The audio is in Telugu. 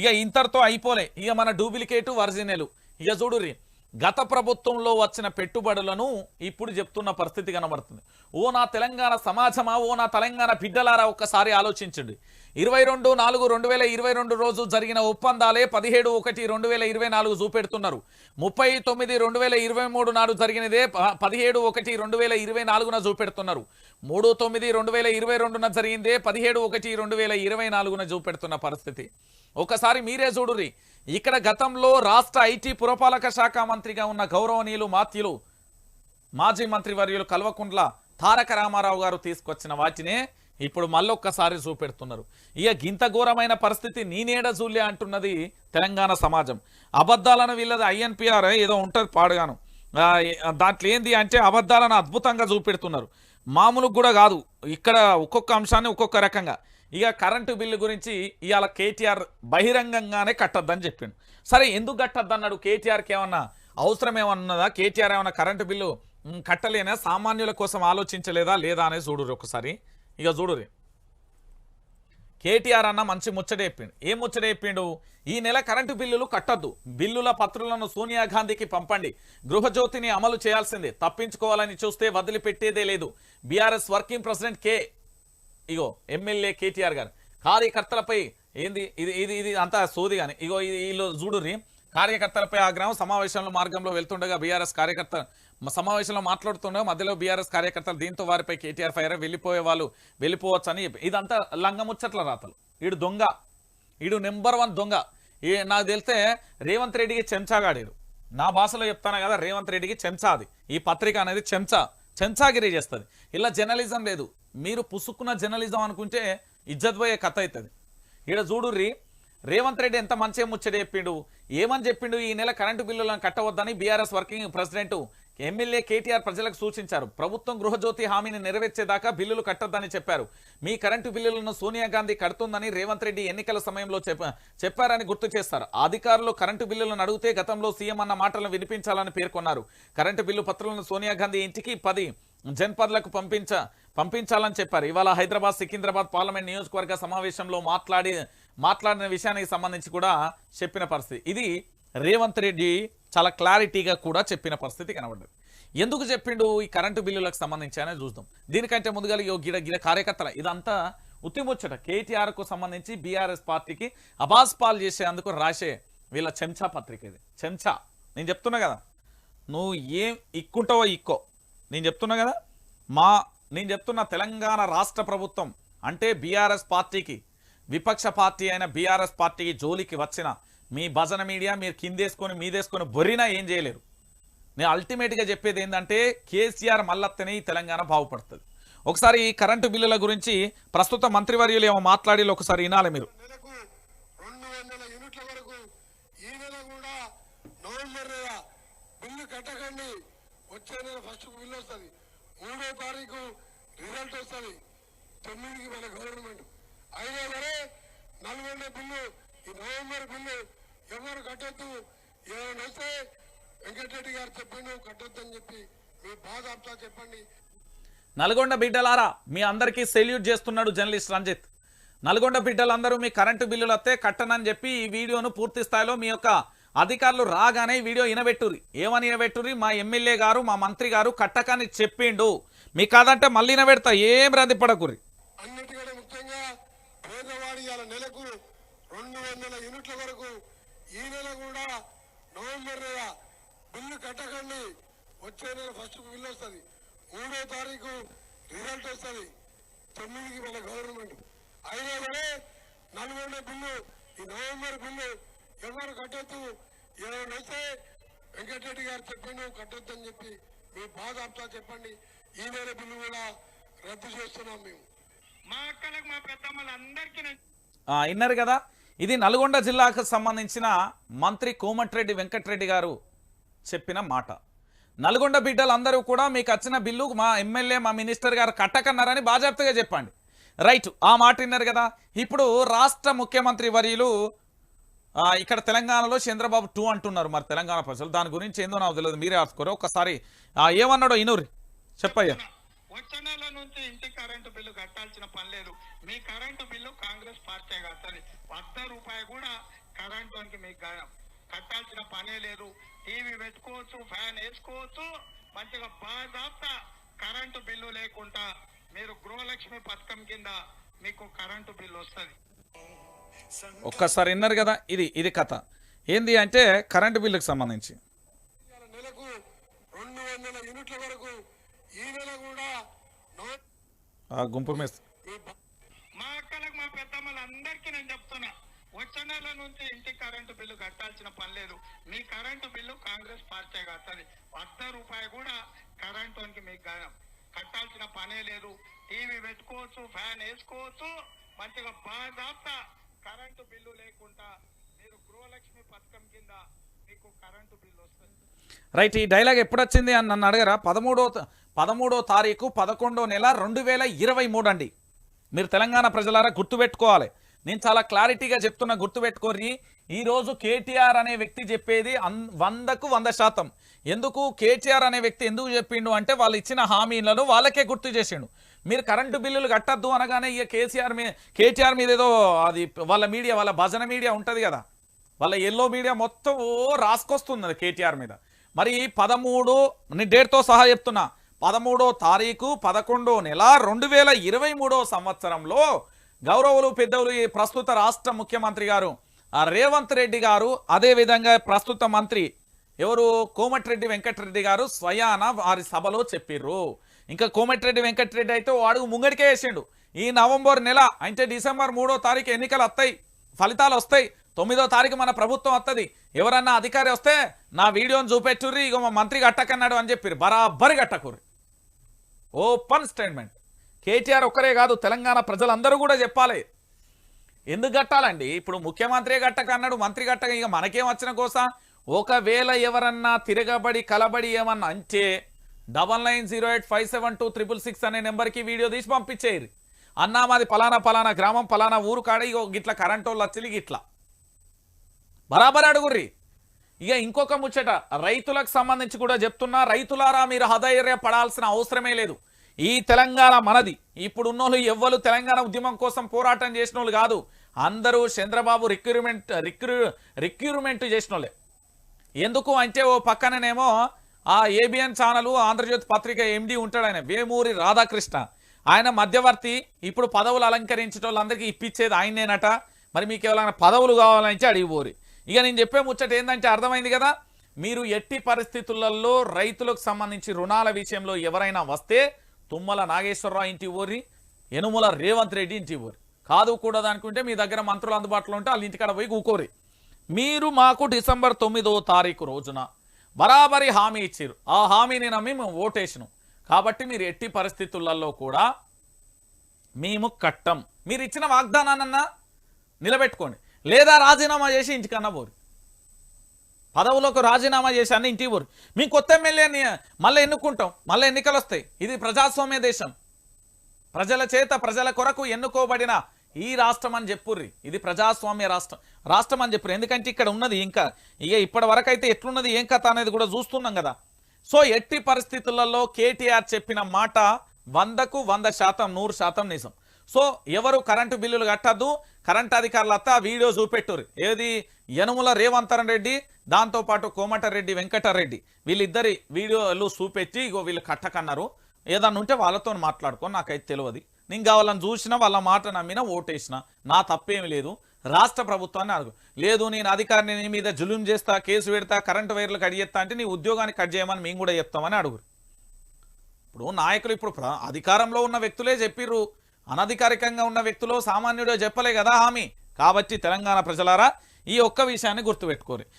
ఇక ఇంతటితో అయిపోలే. ఇక మన డూప్లికేటు వర్జినలు. ఇక చూడుర్రి గత ప్రభుత్వంలో వచ్చిన పెట్టుబడులను ఇప్పుడు చెప్తున్న పరిస్థితి కనబడుతుంది. ఓ నా తెలంగాణ సమాజమా? ఓ నా తెలంగాణ బిడ్డలారా? ఒక్కసారి ఆలోచించండి. ఇరవై రెండు నాలుగు రెండు వేల ఇరవై రెండు రోజు జరిగిన ఒప్పందాలే పదిహేడు ఒకటి రెండు వేల ఇరవై నాలుగు చూపెడుతున్నారు. ముప్పై తొమ్మిది రెండు వేల ఇరవై మూడు నాడు జరిగినదే పదిహేడు ఒకటి రెండు వేల ఇరవై నాలుగున చూపెడుతున్నారు. మూడు తొమ్మిది రెండు వేల ఇరవై రెండున జరిగిందే పదిహేడు ఒకటి రెండు వేల ఇరవై నాలుగున చూపెడుతున్న పరిస్థితి. ఒకసారి మీరే చూడుర్రి. ఇక్కడ గతంలో రాష్ట్ర ఐటీ పురపాలక శాఖ మంత్రిగా ఉన్న గౌరవనీయులు మాత్యులు మాజీ మంత్రివర్యులు కల్వకుంట్ల తారక రామారావు గారు తీసుకొచ్చిన వాటినే ఇప్పుడు మళ్ళొక్కసారి చూపెడుతున్నారు. ఇక గింత ఘోరమైన పరిస్థితి నేనేడ జూలే అంటున్నది తెలంగాణ సమాజం. అబద్ధాలను వీళ్ళది ఐఎన్పిఆర్ ఏదో ఉంటుంది పాడుగాను. దాంట్లో ఏంది అంటే అబద్ధాలను అద్భుతంగా చూపెడుతున్నారు. మామూలుగా కూడా కాదు. ఇక్కడ ఒక్కొక్క అంశాన్ని ఒక్కొక్క రకంగా. ఇక కరెంటు బిల్లు గురించి ఇవాళ కేటీఆర్ బహిరంగంగానే కట్టద్దని చెప్పిండు. సరే ఎందుకు కట్టద్దు అన్నాడు కేటీఆర్కి ఏమన్నా అవసరం ఏమన్నదా కేటీఆర్ ఏమన్నా కరెంటు బిల్లు కట్టలేనా? సామాన్యుల కోసం ఆలోచించలేదా? లేదా అనేది చూడురు ఒకసారి. ఇక చూడురి కేటీఆర్ అన్న మంచి ముచ్చట చెప్పిండు. ఏం ముచ్చట చెప్పిండు? ఈ నెల కరెంటు బిల్లులు కట్టద్దు. బిల్లుల పత్రులను సోనియా గాంధీకి పంపండి. గృహజ్యోతిని అమలు చేయాల్సిందే. తప్పించుకోవాలని చూస్తే వదిలిపెట్టేదే లేదు. BRS working president K. ఇగో ఎమ్మెల్యే కేటీఆర్ గారు కార్యకర్తలపై ఏంది ఇది ఇది ఇది అంతా సోది కానీ ఇగో ఇది వీళ్ళు చూడుర్రి కార్యకర్తలపై ఆగ్రహం సమావేశంలో మార్గంలో వెళ్తుండగా బీఆర్ఎస్ కార్యకర్త సమావేశంలో మాట్లాడుతుండగా మధ్యలో బీఆర్ఎస్ కార్యకర్తలు దీంతో వారిపై కేటీఆర్ ఫైర్ వెళ్ళిపోయే వాళ్ళు వెళ్ళిపోవచ్చు అని ఇదంతా లంగముచ్చట్ల రాతలు. ఈడు దొంగ. ఈడు నెంబర్ వన్ దొంగ. ఈ నాకు తెలిస్తే రేవంత్ రెడ్డికి చెంచాగాడారు నా భాషలో చెప్తాను కదా రేవంత్ రెడ్డికి చెంచా అది. ఈ పత్రిక అనేది చెంచా. చెంచాగిరి చేస్తుంది. ఇలా జర్నలిజం లేదు. మీరు పుసుక్కున్న జర్నలిజం అనుకుంటే ఇజ్జత్ పోయే కథ అవుతుంది. ఈడ చూడుర్రి రేవంత్ రెడ్డి ఎంత మంచిగా ముచ్చట చెప్పిండు. ఏమని చెప్పిండు? ఈ నెల కరెంటు బిల్లులను కట్టవద్దని BRS working president MLA KTR ప్రజలకు సూచించారు. ప్రభుత్వం గృహజ్యోతి హామీని నెరవేర్చేదాకా బిల్లులు కట్టొద్దని చెప్పారు. మీ కరెంటు బిల్లులను సోనియా గాంధీ కడుతుందని రేవంత్ రెడ్డి ఎన్నికల సమయంలో చెప్పారని గుర్తు చేస్తారు. అధికారులు కరెంటు బిల్లులను అడిగితే గతంలో సీఎం అన్న మాటలను వినిపించాలని పేర్కొన్నారు. కరెంటు బిల్లు పత్రాలను సోనియా గాంధీ ఇంటికి పది జన్పద్లకు పంపించ పంపించాలని చెప్పారు. ఇవాళ హైదరాబాద్ సికింద్రాబాద్ పార్లమెంట్ నియోజకవర్గ సమావేశంలో మాట్లాడి మాట్లాడిన విషయానికి సంబంధించి కూడా చెప్పిన పరిస్థితి. ఇది రేవంత్ రెడ్డి చాలా క్లారిటీగా కూడా చెప్పిన పరిస్థితి కనబడ్డది. ఎందుకు చెప్పిండు ఈ కరెంటు బిల్లులకు సంబంధించి అనేది చూద్దాం. దీనికంటే ముందుగా ఇగో గిడ గిడ కార్యకర్తల. ఇదంతా ఉత్తిముచ్చట. కేటీఆర్కు సంబంధించి బీఆర్ఎస్ పార్టీకి అబాస్ పాలు చేసేందుకు రాసే వీళ్ళ చెంచా పత్రిక ఇది. చెంచా. నేను చెప్తున్నా కదా. నువ్వు ఏం ఇక్కుంటావో ఇక్కో. నేను చెప్తున్నా కదా. మా నేను చెప్తున్న తెలంగాణ రాష్ట్ర ప్రభుత్వం అంటే బీఆర్ఎస్ పార్టీకి విపక్ష పార్టీ అయిన బీఆర్ఎస్ పార్టీకి జోలికి వచ్చిన మీ భజన మీడియా మీరు కిందేసుకొని మీదేసుకొని బొరినా ఏం చేయలేరు. నేను అల్టిమేట్గా చెప్పేది ఏంటంటే కేసీఆర్ మల్లత్తనే తెలంగాణ బాగుపడుతుంది. ఒకసారి ఈ కరెంటు బిల్లుల గురించి ప్రస్తుత మంత్రివర్యులు ఏమో మాట్లాడి ఒకసారి వినాలి మీరు. వచ్చే నెల ఫస్ట్ మూడో తారీఖు రిజల్ట్ వస్తుంది. తొమ్మిదికి మన గవర్నమెంట్. అయినా సరే నల్గొండ బిల్లు ఈ నవంబర్ బిల్లు ఎవరు కట్టద్దు? ఏమైనా వస్తే వెంకటరెడ్డి గారు చెప్పిండు కట్టొద్దు అని చెప్పి మీ బాధ అంతా చెప్పండి. నల్గొండ బిడ్డలారా మీ అందరికీ సెల్యూట్ చేస్తున్నాడు జర్నలిస్ట్ రంజిత్. నల్గొండ బిడ్డలందరూ మీ కరెంటు బిల్లులు వస్తే కట్టనని చెప్పి ఈ వీడియోను పూర్తి స్థాయిలో మీ యొక్క అధికారులు రాగానే వీడియో ఇనబెట్టుర్రి. ఏమని ఇనబెట్టుర్రి? మా ఎమ్మెల్యే గారు మా మంత్రి గారు కట్టకని చెప్పిండు. మీ కాదంటే మళ్ళీ ఇనబెడతా. ఏం రద్దిపడకుర్రి అన్నిటికంటే ముఖ్యంగా పేదవాడి నెలకు రెండు వందల యూనిట్ల వరకు ఈ నెల కూడా నవంబర్ నెల బిల్లు కట్టకండి. వచ్చే నెల ఫస్ట్ బిల్లు వస్తుంది. మూడో తారీఖు రిజల్ట్ వస్తుంది. తొమ్మిదికి మన గవర్నమెంట్. అయినా సరే నల్గొండ బిల్లు ఈ నవంబర్ బిల్లు ఎవరు కట్టొద్దు? ఏమైనా వస్తే వెంకటరెడ్డి గారు చెప్పిండు కట్టొద్దు అని చెప్పి మీ బాధ అంతా చెప్పండి. ఈ నెల బిల్లు కూడా రద్దు చేస్తున్నాం మేము. మా అక్కలకు మా పెద్దమ్మలందరికీ నేను ఆ, విన్నారు కదా? ఇది నల్గొండ జిల్లాకు సంబంధించిన మంత్రి కోమటిరెడ్డి వెంకటరెడ్డి గారు చెప్పిన మాట. నల్గొండ బిడ్డలందరూ కూడా మీకు వచ్చిన బిల్లు మా ఎమ్మెల్యే మా మినిస్టర్ గారు కట్టకన్నారని బాజాప్తగా చెప్పండి. రైట్ ఆ మాట విన్నారు కదా? ఇప్పుడు రాష్ట్ర ముఖ్యమంత్రి వర్యులు ఇక్కడ తెలంగాణలో చంద్రబాబు టూ అంటున్నారు మరి తెలంగాణ ప్రజలు. దాని గురించి ఏందో నాకు తెలియదు. మీరే ఆడుకోరు ఒకసారి ఆ, ఏమన్నాడో ఇనూరి? చెప్పయ్యా. వచ్చే నెల నుంచి ఇంటి కరెంటు బిల్లు కట్టాల్సిన పని లేదు. మీ కరెంటు బిల్లు కాంగ్రెస్ పార్టీ కట్టాలి వద్ద రూపాయి కూడా కరెంటుకి మీకు కట్టాల్సిన పనే లేదు. టీవీ పెట్టుకోవచ్చు ఫ్యాన్ వేసుకోవచ్చు. మంచిగా బాగా కరెంటు బిల్లు లేకుండా మీరు గృహలక్ష్మి పథకం కింద మీకు కరెంటు బిల్లు వస్తుంది. ఒక్కసారి విన్నారు కదా ఇది ఇది కథ. ఏంది అంటే కరెంటు బిల్లుకి సంబంధించి. ఇవాళ నెలకు రెండు వందల యూనిట్ల వరకు ఈ నెల కూడా నో ఆ గుంపు మీద. మీ అక్కలకు మా పెద్దమ్మలందరికీ నేను చెప్తున్నా వచ్చే నెల నుంచి ఇంటి కరెంటు బిల్లు కట్టాల్సిన పని లేదు. మీ కరెంటు బిల్లు కాంగ్రెస్ పార్టీ కట్టది అర్ధ రూపాయి కూడా కరెంటుకి మీకు కట్టాల్సిన పనే లేదు. టీవీ పెట్టుకోవచ్చు ఫ్యాన్ వేసుకోవచ్చు మంచిగా బాగా కరెంటు బిల్లు లేకుండా మీరు గృహలక్ష్మి పథకం కింద మీకు కరెంటు బిల్లు వస్తుంది. రైట్ ఈ డైలాగ్ ఎప్పుడు వచ్చింది అని నన్ను అడగరా? పదమూడో పదమూడో తారీఖు పదకొండో నెల రెండు వేల ఇరవై మూడు అండి. మీరు తెలంగాణ ప్రజలారా గుర్తుపెట్టుకోవాలి. నేను చాలా క్లారిటీగా చెప్తున్నా గుర్తుపెట్టుకోరి ఈ రోజు కేటీఆర్ అనే వ్యక్తి చెప్పేది అన్ వందకు వంద శాతం. ఎందుకు? కేటీఆర్ అనే వ్యక్తి ఎందుకు చెప్పిండు అంటే వాళ్ళు ఇచ్చిన హామీలను వాళ్ళకే గుర్తు చేసిండు. మీరు కరెంటు బిల్లులు కట్టద్దు అనగానే ఇక కేసీఆర్ మీద కేటీఆర్ మీద ఏదో అది వాళ్ళ మీడియా వాళ్ళ భజన మీడియా ఉంటుంది కదా. వాళ్ళ ఎల్లో మీడియా మొత్తం ఓ రాసుకొస్తుంది కేటీఆర్ మీద. మరి పదమూడు డేట్తో సహా చెప్తున్నా. పదమూడో తారీఖు పదకొండో నెల రెండు వేల ఇరవై మూడో సంవత్సరంలో గౌరవులు పెద్దవులు ఈ ప్రస్తుత రాష్ట్ర ముఖ్యమంత్రి గారు రేవంత్ రెడ్డి గారు అదే విధంగా ప్రస్తుత మంత్రి ఎవరు? కోమటిరెడ్డి వెంకటరెడ్డి గారు స్వయాన వారి సభలో చెప్పిర్రు. ఇంకా కోమటిరెడ్డి వెంకటరెడ్డి అయితే ఓ అడుగు ముంగడికే వేసిండు. ఈ నవంబర్ నెల అంటే డిసెంబర్ మూడో తారీఖు ఎన్నికలు వస్తాయి ఫలితాలు వస్తాయి. తొమ్మిదో తారీఖు మన ప్రభుత్వం వస్తుంది ఎవరన్నా అధికారి వస్తే నా వీడియోని చూపెట్టుర్రి ఇక మా మంత్రి కట్టకన్నాడు అని చెప్పారు బరాబరి గట్టకుర్రి ఓపెన్ స్టేట్మెంట్. కేటీఆర్ ఒక్కరే కాదు తెలంగాణ ప్రజలందరూ కూడా చెప్పాలి. ఎందుకు కట్టాలండి? ఇప్పుడు ముఖ్యమంత్రి గట్టక అన్నాడు మంత్రి గట్టక ఇక మనకేం వచ్చిన కోసం? ఒకవేళ ఎవరన్నా తిరగబడి కలబడి ఏమన్నా అంటే double nine zero eight five seven two triple six అనే నెంబర్కి వీడియో తీసి పంపించేయరు అన్నా మాది పలానా పలానా గ్రామం పలానా ఊరు కాడ ఇగో గిట్ల కరెంట్ వాళ్ళు వచ్చి గిట్లా. బరాబర్ అడుగుర్రి. ఇక ఇంకొక ముచ్చట రైతులకు సంబంధించి కూడా చెప్తున్నా రైతులారా మీరు హదైర్య పడాల్సిన అవసరమే లేదు. ఈ తెలంగాణ మనది. ఇప్పుడు ఉన్నోళ్ళు ఎవ్వరు తెలంగాణ ఉద్యమం కోసం పోరాటం చేసిన వాళ్ళు కాదు. అందరూ చంద్రబాబు రిక్రూట్మెంట్ రిక్రూ రిక్రూట్మెంట్ చేసిన ఎందుకు అంటే ఓ పక్కననేమో ఆ ఏబిఎన్ ఛానల్ ఆంధ్రజ్యోతి పత్రిక ఎండి ఉంటాడు ఆయన. వేమూరి రాధాకృష్ణ. ఆయన మధ్యవర్తి. ఇప్పుడు పదవులు అలంకరించే వాళ్ళందరికీ ఇప్పించేది ఆయనేనట మరి మీకు ఎవరైనా పదవులు కావాలంటే అడిగిపోరి ఇక నేను చెప్పే ముచ్చట ఏంటంటే అర్థమైంది కదా? మీరు ఎట్టి పరిస్థితులలో రైతులకు సంబంధించి రుణాల విషయంలో ఎవరైనా వస్తే తుమ్మల నాగేశ్వరరావు ఇంటి ఊరి యనుమల రేవంత్ రెడ్డి ఇంటి ఊరి. కాదు కూడా అనుకుంటే మీ దగ్గర మంత్రులు అందుబాటులో ఉంటే వాళ్ళ ఇంటికాడ పోయి కూకోరి. మీరు మాకు డిసెంబర్ తొమ్మిదో తారీఖు రోజున బరాబరి హామీ ఇచ్చారు ఆ హామీని నమ్మి మేము ఓటేసినాం. కాబట్టి మీరు ఎట్టి పరిస్థితులలో కూడా మేము కట్టం. మీరు ఇచ్చిన వాగ్దానాన్నన్నా నిలబెట్టుకోండి. లేదా రాజీనామా చేసి ఇంటికన్నా పోరు. పదవులకు రాజీనామా చేసి అన్నీ ఇంటికి పోరు. మేము కొత్త ఎమ్మెల్యేని మళ్ళీ ఎన్నుకుంటాం. మళ్ళీ ఎన్నికలు వస్తాయి ఇది ప్రజాస్వామ్య దేశం. ప్రజల చేత ప్రజల కొరకు ఎన్నుకోబడిన ఈ రాష్ట్రం అని చెప్పుర్రి. ఇది ప్రజాస్వామ్య రాష్ట్రం. రాష్ట్రం అని చెప్పుర్రి. ఎందుకంటే ఇక్కడ ఉన్నది ఇంకా ఇక ఇప్పటి వరకు అయితే ఎట్లున్నది ఏం కథ అనేది కూడా చూస్తున్నాం కదా. సో ఎట్టి పరిస్థితులలో కేటీఆర్ చెప్పిన మాట వందకు వంద శాతం నూరు శాతం నిజం. సో ఎవరు కరెంటు బిల్లులు కట్టద్దు కరెంట్ అధికారులు అత్త వీడియో చూపెట్టుర్రి. ఏది? యనుముల రేవంతరన్ రెడ్డి దాంతోపాటు కోమటరెడ్డి వెంకటరెడ్డి. వీళ్ళిద్దరి వీడియోలు చూపెట్టి ఇగో వీళ్ళు కట్టకన్నారు. ఏదన్నా ఉంటే వాళ్ళతో మాట్లాడుకో నాకైతే తెలియదు నేను కావాలని చూసినా వాళ్ళ మాట నమ్మినా ఓటేసిన. నా తప్పేం లేదు. రాష్ట్ర ప్రభుత్వాన్ని అడుగు. లేదు నేను అధికారిని నీ మీద జులుం చేస్తా కేసు పెడతా కరెంటు వైర్లు కట్ చేస్తా అంటే నీ ఉద్యోగాన్ని కట్ చేయమని మేము కూడా చెప్తామని అడుగురు. ఇప్పుడు నాయకులు ఇప్పుడు అధికారంలో ఉన్న వ్యక్తులే చెప్పిర్రు. అనధికారికంగా ఉన్న వ్యక్తులు సామాన్యుడే చెప్పలే కదా హామీ. కాబట్టి తెలంగాణ ప్రజలారా ఈ ఒక్క విషయాన్ని గుర్తుపెట్టుకోరు.